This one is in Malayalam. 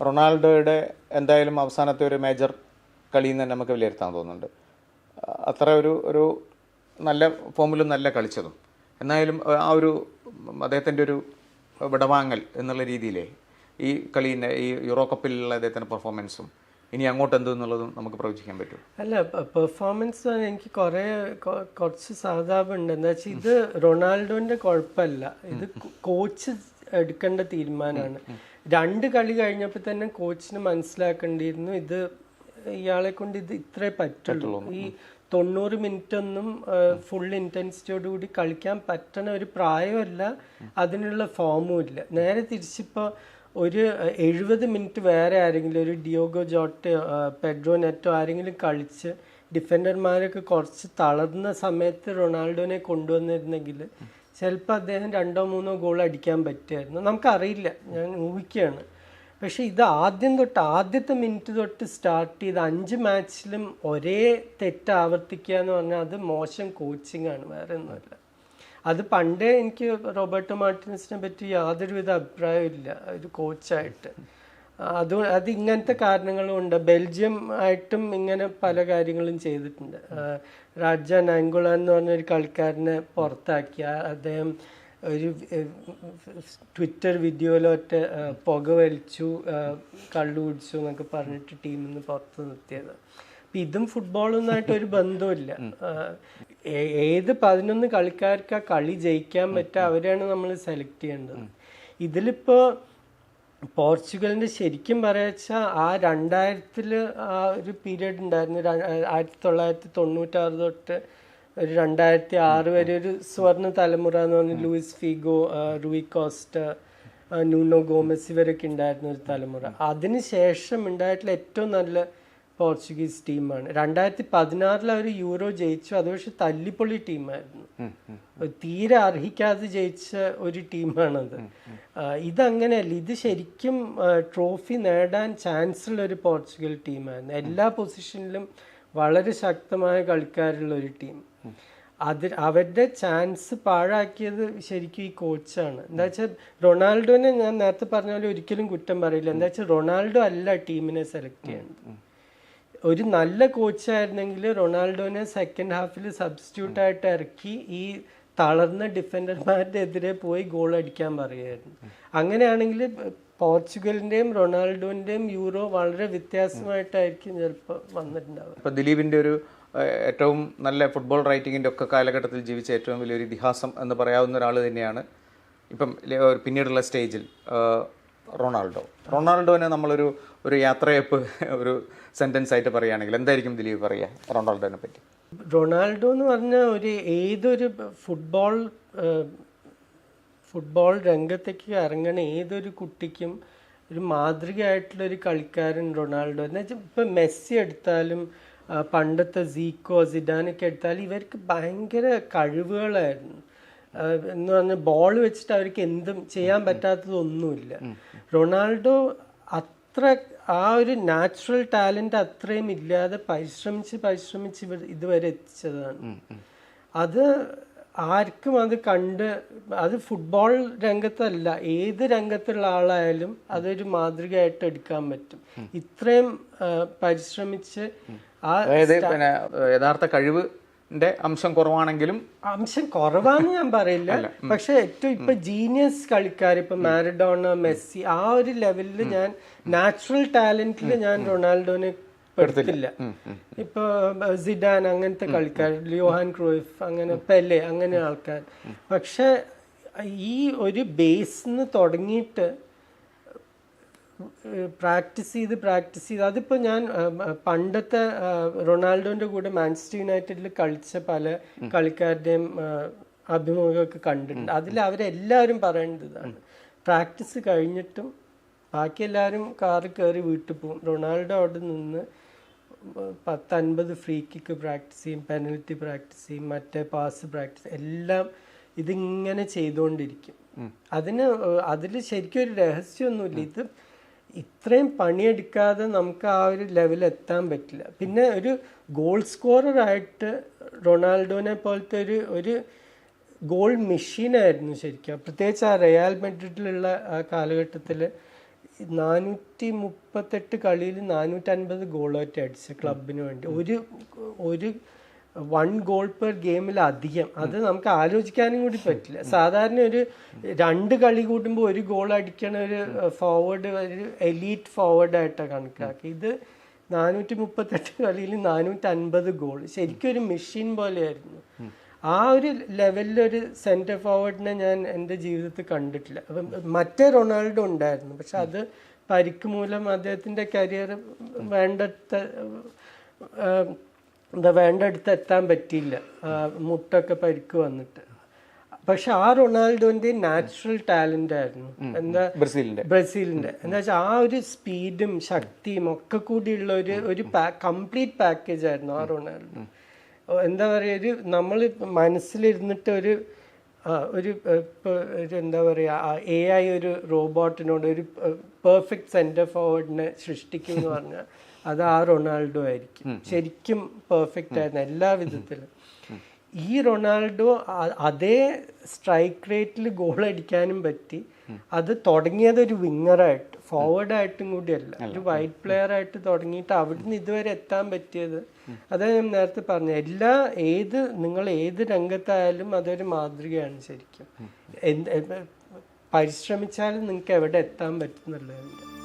റൊണാൾഡോയുടെ എന്തായാലും അവസാനത്തെ ഒരു മേജർ കളി എന്ന് തന്നെ നമുക്ക് വിലയിരുത്താൻ തോന്നുന്നുണ്ട്. അത്ര ഒരു ഒരു നല്ല ഫോമിലും നല്ല കളിച്ചതും. എന്നായാലും ആ ഒരു അദ്ദേഹത്തിന്റെ ഒരു വിടവാങ്ങൽ എന്നുള്ള രീതിയിലേ ഈ കളീന്റെ ഈ യൂറോ കപ്പിലുള്ള അദ്ദേഹത്തിന്റെ പെർഫോമൻസും ഇനി അങ്ങോട്ട് എന്ത് എന്നുള്ളതും നമുക്ക് പ്രവചിക്കാൻ പറ്റും. അല്ല പെർഫോമൻസ് എനിക്ക് കുറേ കുറച്ച് സാധാപുണ്ട് എന്താ വെച്ചാൽ ഇത് റൊണാൾഡോന്റെ കുഴപ്പമല്ല. ഇത് കോച്ച് എടുക്കേണ്ട തീരുമാനമാണ്. രണ്ട് കളി കഴിഞ്ഞപ്പോൾ തന്നെ കോച്ചിന് മനസ്സിലാക്കേണ്ടിയിരുന്നു ഇത് ഇയാളെ കൊണ്ട് ഇത് ഇത്രേ പറ്റുള്ളൂ. ഈ തൊണ്ണൂറ് മിനിറ്റ് ഒന്നും ഫുൾ ഇന്റൻസിറ്റിയോട് കൂടി കളിക്കാൻ പറ്റണ ഒരു പ്രായമല്ല. അതിനുള്ള ഫോമും ഇല്ല. നേരെ തിരിച്ചിപ്പോൾ ഒരു എഴുപത് മിനിറ്റ് വേറെ ആരെങ്കിലും ഒരു ഡിയോഗോ ജോട്ടയോ പെഡ്രോ നെറ്റോ ആരെങ്കിലും കളിച്ച് ഡിഫൻഡർമാരൊക്കെ കുറച്ച് തളർന്ന സമയത്ത് റൊണാൾഡോനെ കൊണ്ടുവന്നിരുന്നെങ്കിൽ ചിലപ്പോൾ അദ്ദേഹം രണ്ടോ മൂന്നോ ഗോൾ അടിക്കാൻ പറ്റുമായിരുന്നു നമുക്കറിയില്ല. ഞാൻ ഊഹിക്കുകയാണ്. പക്ഷേ ഇത് ആദ്യം തൊട്ട് ആദ്യത്തെ മിനിറ്റ് തൊട്ട് സ്റ്റാർട്ട് ചെയ്ത് അഞ്ച് മാച്ചിലും ഒരേ തെറ്റ് ആവർത്തിക്കുക എന്ന് പറഞ്ഞാൽ അത് മോശം കോച്ചിങ് ആണ്. വേറെ ഒന്നുമല്ല. അത് പണ്ടേ എനിക്ക് റോബർട്ടോ മാർട്ടിനസിനെ പറ്റി യാതൊരുവിധ അഭിപ്രായവും ഇല്ല. ഒരു കോച്ചായിട്ട് അത് അത് ഇങ്ങനത്തെ കാരണങ്ങളും ഉണ്ട്. ബെൽജിയം ആയിട്ടും ഇങ്ങനെ പല കാര്യങ്ങളും ചെയ്തിട്ടുണ്ട്. രാജ നാങ്കുള എന്ന് പറഞ്ഞൊരു കളിക്കാരനെ പുറത്താക്കി. അദ്ദേഹം ഒരു ട്വിറ്റർ വീഡിയോയിലൊറ്റ പുക വലിച്ചു കള്ളു കുടിച്ചു എന്നൊക്കെ പറഞ്ഞിട്ട് ടീമിൽ നിന്ന് പുറത്ത് നിർത്തിയത്. അപ്പം ഇതും ഫുട്ബോളൊന്നായിട്ട് ഒരു ബന്ധമില്ല ഏത് പതിനൊന്ന് കളിക്കാർക്ക് ആ കളി ജയിക്കാൻ പറ്റുക അവരെയാണ് നമ്മൾ സെലക്ട് ചെയ്യേണ്ടത്. ഇതിലിപ്പോൾ പോർച്ചുഗലിന്റെ ശരിക്കും പറയാച്ചാൽ ആ രണ്ടായിരത്തിൽ ആ ഒരു പീരീഡ് ഉണ്ടായിരുന്നു. ആയിരത്തി തൊള്ളായിരത്തി തൊണ്ണൂറ്റാറ് തൊട്ട് ഒരു രണ്ടായിരത്തി ആറ് വരെ ഒരു സ്വർണ തലമുറ എന്ന് പറഞ്ഞ Luis Figo Rui Costa Nuno Gomes ഇവരൊക്കെ ഉണ്ടായിരുന്ന ഒരു തലമുറ. അതിന് ശേഷം ഉണ്ടായിട്ടുള്ള ഏറ്റവും നല്ല പോർച്ചുഗീസ് ടീമാണ്. രണ്ടായിരത്തി പതിനാറിൽ അവർ യൂറോ ജയിച്ചു. അത് പക്ഷെ തല്ലിപ്പൊളി ടീമായിരുന്നു. തീരെ അർഹിക്കാതെ ജയിച്ച ഒരു ടീമാണത്. ഇതങ്ങനെയല്ല. ഇത് ശരിക്കും ട്രോഫി നേടാൻ ചാൻസ് ഉള്ള ഒരു പോർച്ചുഗൽ ടീമായിരുന്നു. എല്ലാ പൊസിഷനിലും വളരെ ശക്തമായ കളിക്കാരുള്ള ഒരു ടീം അത് അവരുടെ ചാൻസ് പാഴാക്കിയത് ശരിക്കും ഈ കോച്ചാണ്. എന്താ വെച്ചാൽ റൊണാൾഡോനെ ഞാൻ നേരത്തെ പറഞ്ഞ പോലെ ഒരിക്കലും കുറ്റം പറയില്ല. എന്താ വെച്ചാൽ റൊണാൾഡോ അല്ല ടീമിനെ സെലക്ട് ചെയ്യേണ്ടത്. ഒരു നല്ല കോച്ചായിരുന്നെങ്കിൽ റൊണാൾഡോനെ സെക്കൻഡ് ഹാഫിൽ സബ്സ്റ്റിറ്റ്യൂട്ട് ആയിട്ട് ഇറക്കി ഈ തളർന്ന ഡിഫൻഡർമാരുടെ എതിരെ പോയി ഗോൾ അടിക്കാൻ പറയുമായിരുന്നു അങ്ങനെയാണെങ്കിൽ പോർച്ചുഗലിന്റെയും റൊണാൾഡോന്റെയും യൂറോ വളരെ വ്യത്യാസമായിട്ടായിരിക്കും ചിലപ്പോൾ വന്നിട്ടുണ്ടാവുക. ഇപ്പൊ ദിലീപിന്റെ ഒരു ഏറ്റവും നല്ല ഫുട്ബോൾ റൈറ്റിങ്ങിന്റെ ഒക്കെ കാലഘട്ടത്തിൽ ജീവിച്ച ഏറ്റവും വലിയൊരു ഇതിഹാസം എന്ന് പറയാവുന്ന ഒരാൾ തന്നെയാണ്. ഇപ്പം പിന്നീടുള്ള സ്റ്റേജിൽ റൊണാൾഡോ. റൊണാൾഡോനെ നമ്മളൊരു ഒരു യാത്രയപ്പ് ഒരു സെന്റൻസ് ആയിട്ട് പറയുകയാണെങ്കിൽ എന്തായിരിക്കും ദിലീപ് പറയുക റൊണാൾഡോനെ പറ്റി? റൊണാൾഡോ എന്ന് പറഞ്ഞ ഒരു ഏതൊരു ഫുട്ബോൾ ഫുട്ബോൾ രംഗത്തേക്ക് ഇറങ്ങണ ഏതൊരു കുട്ടിക്കും ഒരു മാതൃകയായിട്ടുള്ള ഒരു കളിക്കാരൻ റൊണാൾഡോ. എന്ന് വെച്ചാൽ ഇപ്പം മെസ്സി എടുത്താലും പണ്ടത്തെ സീക്കോ സിഡാനൊക്കെ എടുത്താലും ഇവർക്ക് ഭയങ്കര കഴിവുകളായിരുന്നു. എന്ന് പറഞ്ഞാൽ ബോൾ വെച്ചിട്ട് അവർക്ക് എന്തും ചെയ്യാൻ പറ്റാത്തതൊന്നുമില്ല. റൊണാൾഡോ അത്ര ആ ഒരു നാച്ചുറൽ ടാലന്റ് അത്രയും ഇല്ലാതെ പരിശ്രമിച്ച് പരിശ്രമിച്ച് ഇവർ ഇതുവരെ എത്തിച്ചതാണ്. അത് ആർക്കും അത് കണ്ട് അത് ഫുട്ബോൾ രംഗത്തല്ല ഏത് രംഗത്തുള്ള ആളായാലും അതൊരു മാതൃകയായിട്ട് എടുക്കാൻ പറ്റും. ഇത്രയും പരിശ്രമിച്ച് ആ യഥാർത്ഥ കഴിവിന്റെ അംശം കുറവാണെങ്കിലും അംശം കുറവാന്ന് ഞാൻ പറയില്ല. പക്ഷെ ഏറ്റവും ഇപ്പൊ ജീനിയസ് കളിക്കാർ ഇപ്പൊ മാരഡോണ മെസ്സി ആ ഒരു ലെവലിൽ ഞാൻ നാച്ചുറൽ ടാലന്റിൽ ഞാൻ റൊണാൾഡോനെ പെടുത്തില്ല. ഇപ്പൊ സിഡാൻ അങ്ങനത്തെ കളിക്കാർ ലിയോഹാൻ ക്രോയിഫ് അങ്ങനെ പെലെ അങ്ങനെ ആൾക്കാർ. പക്ഷെ ഈ ഒരു ബേസിന്ന് തുടങ്ങിയിട്ട് പ്രാക്ടീസ് ചെയ്ത് പ്രാക്ടീസ് ചെയ്ത്. അതിപ്പോൾ ഞാൻ പണ്ടത്തെ റൊണാൾഡോന്റെ റൊണാൾഡോന്റെ കൂടെ മാഞ്ചസ്റ്റർ യുണൈറ്റഡിൽ കളിച്ച പല കളിക്കാരുടെയും അഭിമുഖമൊക്കെ കണ്ടിട്ടുണ്ട്. അതിൽ അവരെല്ലാവരും പറയുന്നത് ഇതാണ്. പ്രാക്ടീസ് കഴിഞ്ഞിട്ടും ബാക്കി എല്ലാവരും കാറിൽ കയറി വീട്ടിൽ പോകും. റൊണാൾഡോ അവിടെ നിന്ന് പത്തൻപത് ഫ്രീ കിക്ക് പ്രാക്ടീസ് ചെയ്യും പെനൽറ്റി പ്രാക്ടീസ് ചെയ്യും മറ്റേ പാസ് പ്രാക്ടീസ് എല്ലാം ഇതിങ്ങനെ ചെയ്തുകൊണ്ടിരിക്കും അതിന് അതിൽ ശരിക്കും ഒരു രഹസ്യമൊന്നുമില്ല. ഇത് ഇത്രയും പണിയെടുക്കാതെ നമുക്ക് ആ ഒരു ലെവൽ എത്താൻ പറ്റില്ല. പിന്നെ ഒരു ഗോൾ സ്കോറർ ആയിട്ട് റൊണാൾഡോനെ പോലത്തെ ഒരു ഒരു ഗോൾ മെഷീനായിരുന്നു ശരിക്കും. പ്രത്യേകിച്ച് ആ റയൽ മെഡ്രിഡിലുള്ള ആ കാലഘട്ടത്തിൽ നാനൂറ്റി മുപ്പത്തെട്ട് കളിയിൽ നാനൂറ്റൻപത് ഗോളായിട്ട് അടിച്ച ക്ലബിന് വേണ്ടി. ഒരു ഒരു വൺ ഗോൾ പെർ ഗെയിമിലധികം അത് നമുക്ക് ആലോചിക്കാനും കൂടി പറ്റില്ല. സാധാരണ ഒരു രണ്ട് കളി കൂട്ടുമ്പോൾ ഒരു ഗോൾ അടിക്കണ ഒരു ഫോർവേഡ് ഒരു എലീറ്റ് ഫോർവേഡ് ആയിട്ടാണ് കണക്കാക്കി. ഇത് നാനൂറ്റി മുപ്പത്തെട്ട് കളിയിൽ നാനൂറ്റി അൻപത് ഗോൾ ശരിക്കും ഒരു മെഷീൻ പോലെയായിരുന്നു. ആ ഒരു ലെവലിലൊരു സെന്റർ ഫോർവേഡിനെ ഞാൻ എന്റെ ജീവിതത്തിൽ കണ്ടിട്ടില്ല. അപ്പം മറ്റേ റൊണാൾഡോ ഉണ്ടായിരുന്നു. പക്ഷെ അത് പരിക്ക് മൂലം അദ്ദേഹത്തിന്റെ കരിയർ വേണ്ടത്ത എന്താ വേണ്ടടുത്ത് എത്താൻ പറ്റിയില്ല. മുട്ടൊക്കെ പരിക്ക് വന്നിട്ട്. പക്ഷെ ആ റൊണാൾഡോന്റെ നാച്ചുറൽ ടാലന്റ് ആയിരുന്നു എന്താ ബ്രസീലിന്റെ ബ്രസീലിന്റെ എന്താ വെച്ചാൽ ആ ഒരു സ്പീഡും ശക്തിയും ഒക്കെ കൂടിയുള്ള ഒരു ഒരു കംപ്ലീറ്റ് പാക്കേജ് ആയിരുന്നു ആ റൊണാൾഡോ. എന്താ പറയുക ഒരു നമ്മൾ മനസ്സിലിരുന്നിട്ട് ഒരു ഒരു എന്താ പറയുക എ ഐ ഒരു റോബോട്ടിനോട് ഒരു പെർഫെക്റ്റ് സെന്റർ ഫോർവേഡിനെ സൃഷ്ടിക്കും എന്ന് പറഞ്ഞാൽ അത് ആ റൊണാൾഡോ ആയിരിക്കും. ശരിക്കും പെർഫെക്റ്റ് ആയിരുന്നു എല്ലാ വിധത്തിലും. ഈ റൊണാൾഡോ അതേ സ്ട്രൈക്ക് റേറ്റിൽ ഗോൾ അടിക്കാനും പറ്റി. അത് തുടങ്ങിയത് ഒരു വിങ്ങറായിട്ട് ഫോർവേഡ് ആയിട്ടും കൂടിയല്ല. ഒരു വൈറ്റ് പ്ലെയർ ആയിട്ട് തുടങ്ങിയിട്ട് അവിടുന്ന് ഇതുവരെ എത്താൻ പറ്റിയത്. അതാ ഞാൻ നേരത്തെ പറഞ്ഞു. എല്ലാ ഏത് നിങ്ങൾ ഏത് രംഗത്തായാലും അതൊരു മാതൃകയാണ് ശരിക്കും. എന്ത് പരിശ്രമിച്ചാലും നിങ്ങൾക്ക് എവിടെ എത്താൻ പറ്റുന്നുള്ളതിന്റെ